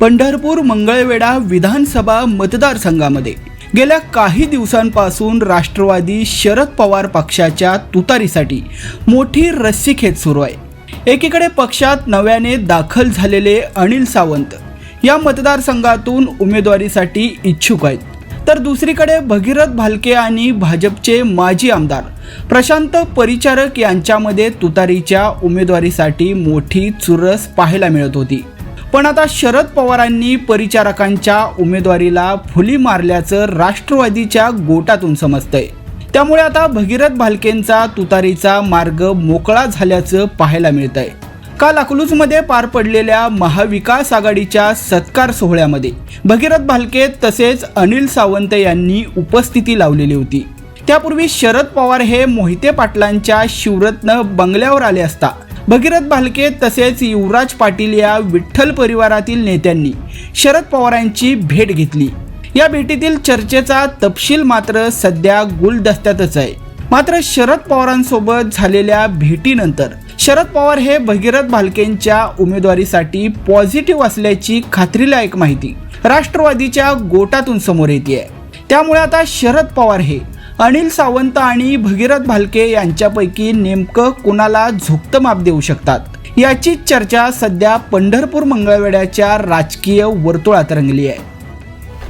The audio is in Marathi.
पंढरपूर मंगळवेढा विधानसभा मतदारसंघामध्ये. गेल्या काही दिवसांपासून राष्ट्रवादी शरद पवार पक्षाच्या तुतारीसाठी मोठी रस्सीखेच सुरू आहे. एकीकडे पक्षात नव्याने दाखल झालेले अनिल सावंत या मतदारसंघातून उमेदवारीसाठी इच्छुक आहेत. तर दुसरीकडे भगीरथ भालके आणि भाजपचे माजी आमदार प्रशांत परिचारक यांच्यामध्ये तुतारीच्या उमेदवारीसाठी मोठी चुरस पाहायला मिळत होती. पण आता शरद पवारांनी परिचारकांच्या उमेदवारीला फुली मारल्याचं राष्ट्रवादीच्या गोटातून समजतंय. त्यामुळे आता भगीरथ भालकेंचा तुतारीचा मार्ग मोकळा झाल्याचं पाहायला मिळतंय. काल अकलूजमध्ये पार पडलेल्या महाविकास आघाडीच्या सत्कार सोहळ्यामध्ये भगीरथ भालके तसेच अनिल सावंत यांनी उपस्थिती लावलेली होती. त्यापूर्वी शरद पवार हे मोहिते पाटलांच्या शिवरत्न बंगल्यावर आले असता भगीरथ भालके तसेच युवराज पाटील या विठ्ठल परिवारातील नेत्यांनी शरद पवारांची भेट घेतली. या भेटीतील चर्चेचा तपशील मात्र सध्या गुलदस्त्यातच आहे. मात्र शरद पवारांसोबत झालेल्या भेटीनंतर शरद पवार हे भगीरथ भालकेंच्या उमेदवारीसाठी पॉझिटिव्ह असल्याची खात्रीलायक माहिती राष्ट्रवादीच्या गोटातून समोर येते त्यामुळे आता शरद पवार हे अनिल सावंत आणि भगीरथ भालके यांच्यापैकी नेमकं कुणाला झुकतं माप देऊ शकतात? याची चर्चा सध्या पंढरपूर मंगळवेड्याच्या राजकीय वर्तुळात रंगली आहे.